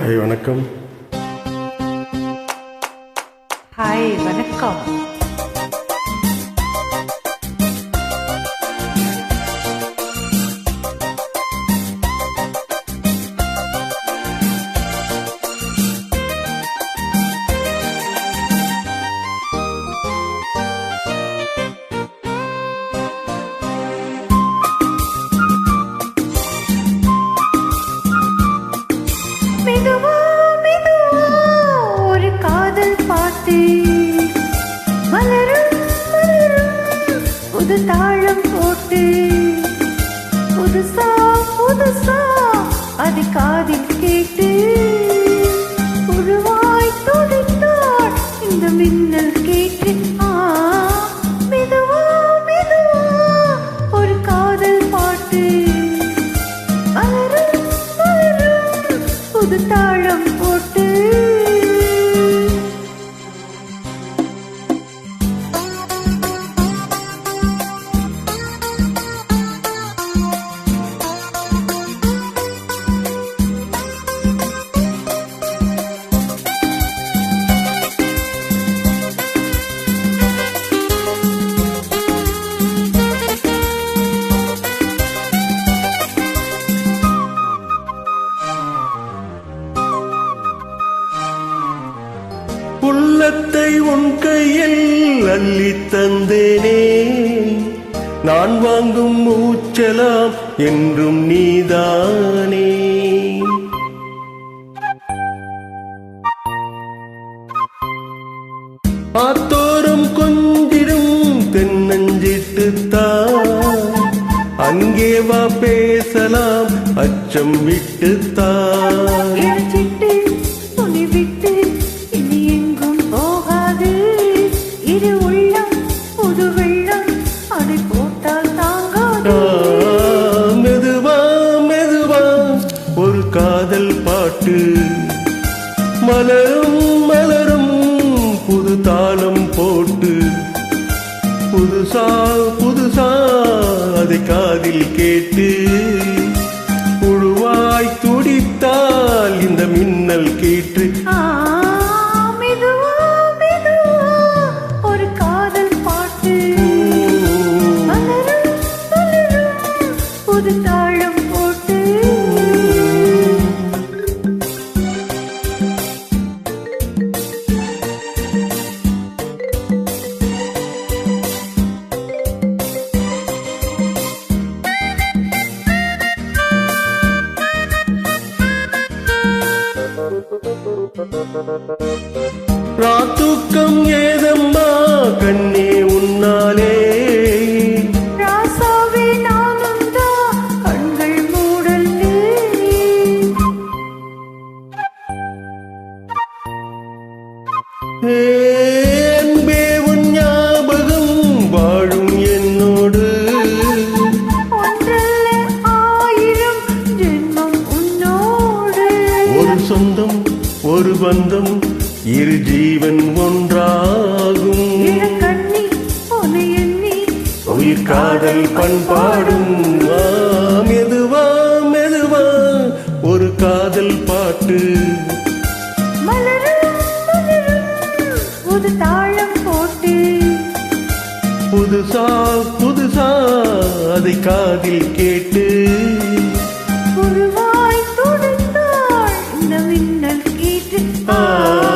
Hi வணக்கம். Hi வணக்கம். புதுசா புதுசா அது காதில் கேட்டு உருவாய் துடித்தாள் இந்த மின்னல் கேட்டு உள்ளத்தை உன் கையில் அள்ளி தந்தேனே. நான் வாங்கும் மூச்சலாம் என்றும் நீதானே. ஆத்தோறும் கொஞ்சிடும் தென்னஞ்சிட்டுத்தான். அங்கே வா பேசலாம் அச்சம் விட்டுத்தான். பாட்டு மலரும் மலரும் புது தாளம் போட்டு. புதுசா புதுசா அதை காதில் கேட்டு. புழுவாய் துடித்தால் இந்த மின்னல் கேட்டு. ராத்துக்கம் ஏதம்மா கண்ணே உன்னாலே. ராசாவே ஒரு பந்தம் இரு ஜீவன் ஒன்றாகும். உயிர் காதல் பண்பாடும் மெதுவா மெதுவா ஒரு காதல் பாட்டு. புது தாளம் போட்டு. புதுசா புதுசா அதை காதில் கேட்டு. Oh.